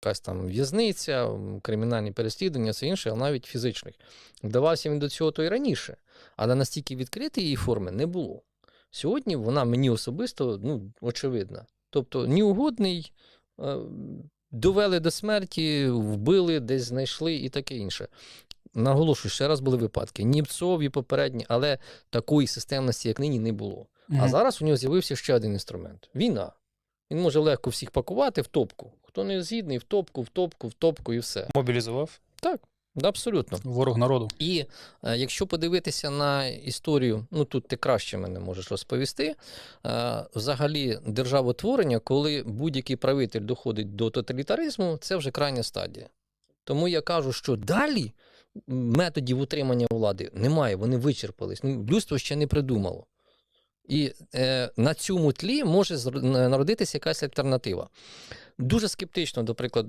якась там в'язниця, кримінальні переслідування, все інше, а навіть фізичних. Вдавався він до цього то і раніше, але настільки відкритої її форми не було. Сьогодні вона мені особисто ну, очевидна. Тобто неугодний, е, довели до смерті, вбили, десь знайшли і таке інше. Наголошую, ще раз були випадки. Німцові попередні, але такої системності, як нині, не було. А зараз у нього з'явився ще один інструмент війна. Він може легко всіх пакувати в топку. Хто не згідний, в топку, в топку, в топку і все. Мобілізував Так, абсолютно. ворог народу. І е, якщо подивитися на історію, ну тут ти краще мене можеш розповісти. Е, взагалі, державотворення, коли будь-який правитель доходить до тоталітаризму, це вже крайня стадія. Тому я кажу, що далі методів утримання влади немає, вони вичерпались. Ну, людство ще не придумало. І е, на цьому тлі може народитися якась альтернатива. Дуже скептично, до прикладу,